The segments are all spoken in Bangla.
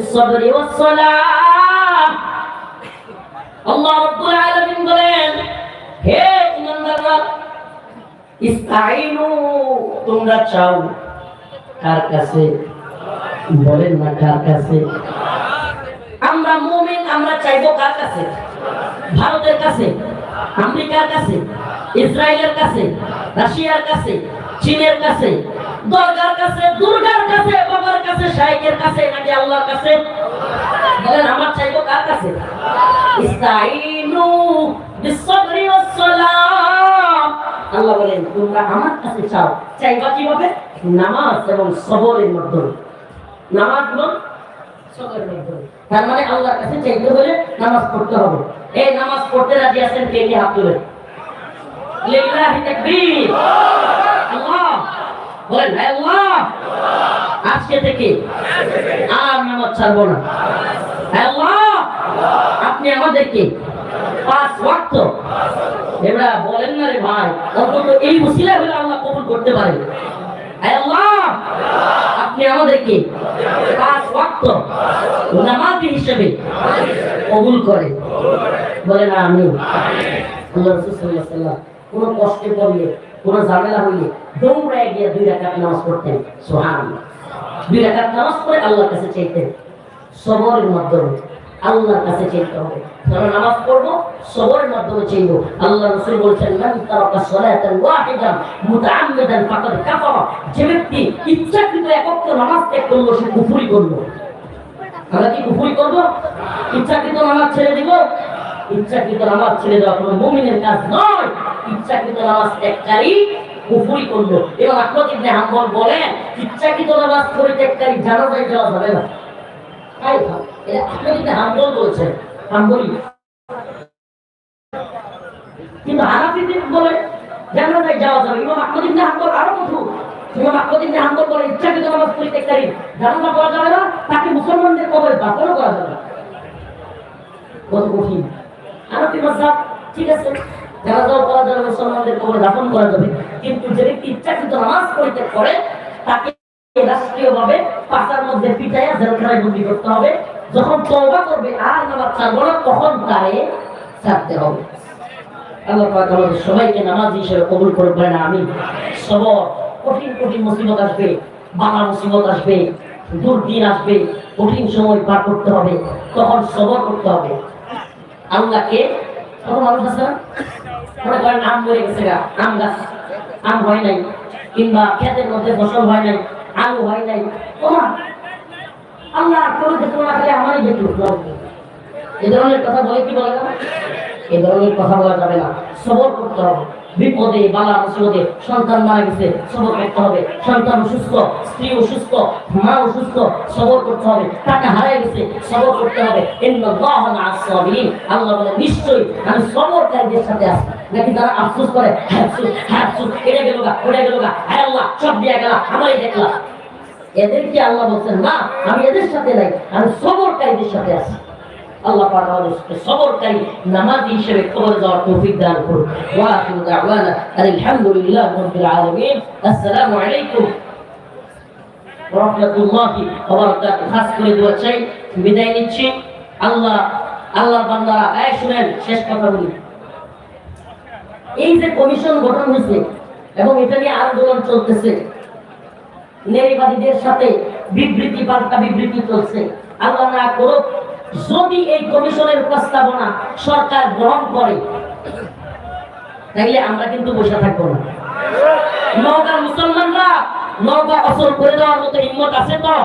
بالصبر والصلاة. الله رب العالمين بلين বলেন, হে ইমানদাররা ইস্তাইনু তোমরা চাও বলেন না কার কাছে? আমরা মুমিন, আমরা চাইব কার কাছে? ভারতের কাছে, আমেরিকার কাছে, ইসরায়েলের কাছে, রাশিয়ার কাছে, চীনের কাছে, দরগার কাছে, দুর্গার কাছে নাকি আল্লাহর কাছে? বলেন, আমার চাইব কার কাছে? ইস্তাইনু বিসবরি ওয়াসসালাম। আল্লাহ বলেন, তোমরা আমার কাছে চাও। চাইবা কীভাবে? নামাজ এবং সবরের মাধ্যমে। নামাজ এবং সবরের মাধ্যমে। তার মানে আল্লাহর কাছে চাইতে হলে নামাজ পড়তে হবে। এই নামাজ পড়তে রাজি আছেন কে? কে হাত তুলে লিল্লাহি তাকবীর। আল্লাহ! বলেন আল্লাহ! আজকে থেকে আর নামাজ ছাড়বো না। আল্লাহ! আপনি আমাদেরকে পাঁচ ওয়াক্ত এবার বলেন না রে ভাই, অন্তত এই মুসিলা হলে আল্লাহ কবুল করতে পারে। আল্লাহ! আপনি আমাদেরকে পাঁচ ওয়াক্ত নামাজি হিসেবে কবুল করে। বলে না আমি আল্লাহ রাসূল সাল্লাল্লাহু কোনো কষ্টে পড়লে কোনো ঝামেলা হইলে দৌড়ায় গিয়ে দুই রাকাত নামাজ পড়তেন। সুবহানাল্লাহ। দুই রাকাত নামাজ পড়ে আল্লাহর কাছে চাইতেন। সবরের মাধ্যমে আল্লাহর কাছে চাইতে হবে। আমরা নামাজ পড়ব, সবরের মাধ্যমে চাইব। আল্লাহ রাসূল বলছেন ওয়াহিদান মুতাআম্মিদান ফাকাদ যে ব্যক্তি ইচ্ছাকৃত একক নামাজ ত্যাগ করল, সে কুফরি করল। কি কুফরি ইচ্ছাকৃত নামাজ ছেড়ে দিব? ইচ্ছাকৃত নামাজ ছেড়ে দেওয়া কোনো মুমিনের কাজ নয়? ইচ্ছাকৃত নামাজ ত্যাগকারী কুফরি করল? এবং আহমদ ইবনে হাম্বল বলেন ইচ্ছাকৃত নামাজ পরিত্যাগকারী জানাজায় যাওয়া যাবে না? তাই এটা আহমদ ইবনে হাম্বল বলছেন। হাম্বলি। কিন্তু হানাফিদের বলে জানাজায় যাওয়া যাবে ইমাম আহমদ ইবনে হাম্বল আরও হাম্বল বলে ইচ্ছাকৃত নামাজ জানাজা করা যাবে না? তাকে মুসলমানদের কবরে দাফনও করা যাবে না। কত কঠিন। নামাজ করতে না সবাইকে নামাজ হিসেবে কবুল করে বলেন আমি সবর, কঠিন কঠিন মুসিবত আসবে, বালা মুসিবত আসবে, দুর্দিন আসবে, কঠিন সময় পার করতে হবে, তখন সবর করতে হবে। আল্লাহকে কত মানুষ আছে মনে করেন আম মরে গেছে গা, আম গাছ। আম হয় নাই, কিংবা ক্ষেতের মধ্যে ফসল হয় নাই, আলু হয় নাই। তোমার আল্লাহ কোনো দেখো না খেলে আমারই এ ধরনের কথা বলে কি বলে না এ ধরনের কথা বলা যাবে না। সবর করতে হবে। বিপদে বালা মুসিবতে সন্তান মারা গেছে, সবর করতে হবে। সন্তান স্ত্রী মা সবর করতে হবে। টাকা গেছে, সবর করতে হবে। আল্লাহ বলে আমি সবরকারীদের সাথে আছি। নাকি যারা আফসোস করে হ্যাঁ হ্যাঁ আল্লাহ, সব দিয়া গেল, আমারই দেখলাম এদেরকে আল্লাহ বলছেন, না, আমি এদের সাথে নাই, আমি সবরকারীদের সাথে আছি। আল্লাহ সবরকারী নামাজি হিসেবে যাওয়ার তৌফিক দান করুন। ওয়া আখিরু দাওয়ানা আলহামদুলিল্লাহি রাব্বিল আলামিন। আসসালামু আলাইকুম রাহমাতুল্লাহি ওয়া বারাকাতুহু খাস করে দোয়া চাই, বিদায় নিচ্ছি। আল্লাহ আল্লাহ এই শুনেন, শেষ কথা বলি। এই যে কমিশন গঠন হয়েছে এবং এটা নিয়ে আন্দোলন চলতেছে নারীবাদীদের সাথে বিবৃতি, পাল্টা বিবৃতি চলছে। আল্লাহ না করুক যদি এই কমিশনের প্রস্তাবনা সরকার গ্রহণ করে তাহলে আমরা কিন্তু বসে থাকব না। মুসলমানরা অসল করে দেওয়ার মতো হিম্মত আছে তো?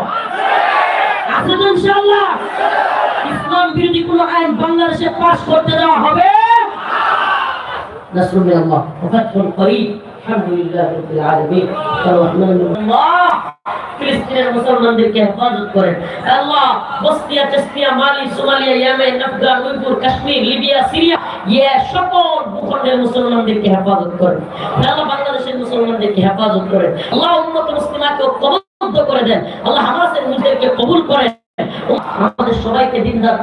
আছে তো ইনশাল্লাহ ইসলাম বিরোধী কোন আইন বাংলাদেশে পাশ করতে দেওয়া হবে? নাসরুল্লাহ করি الحمد لله رب العالمين الرحمن الرحيم ক্রিস্টিয়ান মুসলমানদেরকে হেফাজত করে আল্লাহ, Bosnia Chechnya Mali, Somalia, Yemen, Afghan Uyghur Kashmir, Libya, Syria ইয়ে সকল ভূখণ্ডের মুসলমানদেরকে হেফাজত করে আল্লাহ বাংলাদেশের মুসলমানদেরকে হেফাজত করে আল্লাহ উম্মত মুসলিমাকে কবদ্ধ করে দেন। আল্লাহ হামাসের মুদেরকে কবুল করে আমাদের সবাইকে দিনদার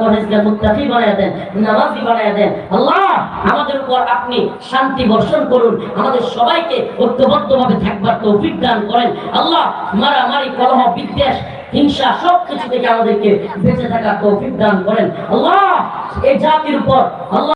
বানায় দেন, নামাজি বানায় দেন। আল্লাহ, আমাদের উপর আপনি শান্তি বর্ষণ করুন। আমাদের সবাইকে ঐক্যবদ্ধভাবে থাকবার তৌফিক দান করেন। আল্লাহ, মারামারি, কলহ, বিদ্বেষ, হিংসা সব কিছু থেকে আমাদেরকে বেঁচে থাকার তৌফিক দান করেন। আল্লাহ, এই জাতির উপর আল্লাহ